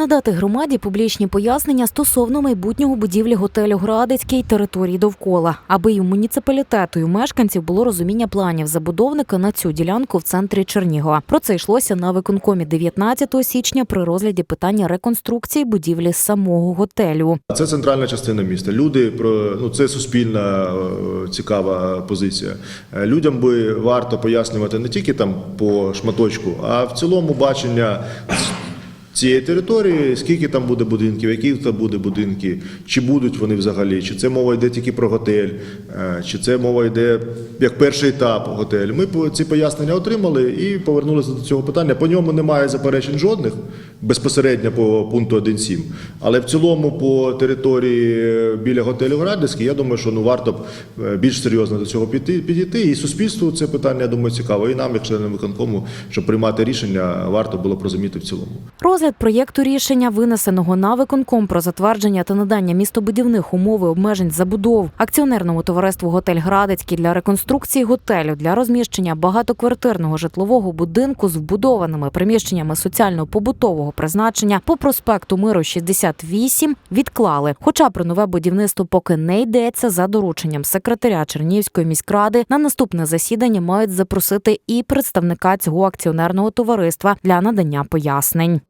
надати громаді публічні пояснення стосовно майбутнього будівлі готелю Градицький території довкола, аби й у муніципалітету і у мешканців було розуміння планів забудовника на цю ділянку в центрі Чернігова. Про це йшлося на виконкомі 19 січня при розгляді питання реконструкції будівлі самого готелю. Це центральна частина міста. Люди про ну це суспільна е, цікава позиція. Е, Людям би варто пояснювати не тільки там по шматочку, а в цілому бачення. Цієї території, скільки там буде будинків, які там буде будинки, чи будуть вони взагалі, чи це мова йде тільки про готель, е, чи це мова йде як перший етап готель. Ми ці пояснення отримали і повернулися до цього питання. По ньому немає заперечень жодних безпосередньо по пункту 1.7. Але в цілому по території е, біля готелю Градівський, я думаю, що ну варто б е, більш серйозно до цього підійти. І суспільству це питання, я думаю, цікаво. І нам, як членам виконкому, щоб приймати рішення, варто було б розуміти в цілому. Розгляд проєкту рішення, винесеного на виконком про затвердження та надання містобудівних умов і обмежень забудов акціонерному товариству Готель Градицький для реконструкції готелю для розміщення багатоквартирного житлового будинку з вбудованими приміщеннями соціально-побутового призначення по проспекту Миру 68 відклали. Хоча про нове будівництво поки не йдеться за дорученням секретаря Чернігівської міськради, на наступне засідання мають запросити і представника цього акціонерного товариства для надання пояснень.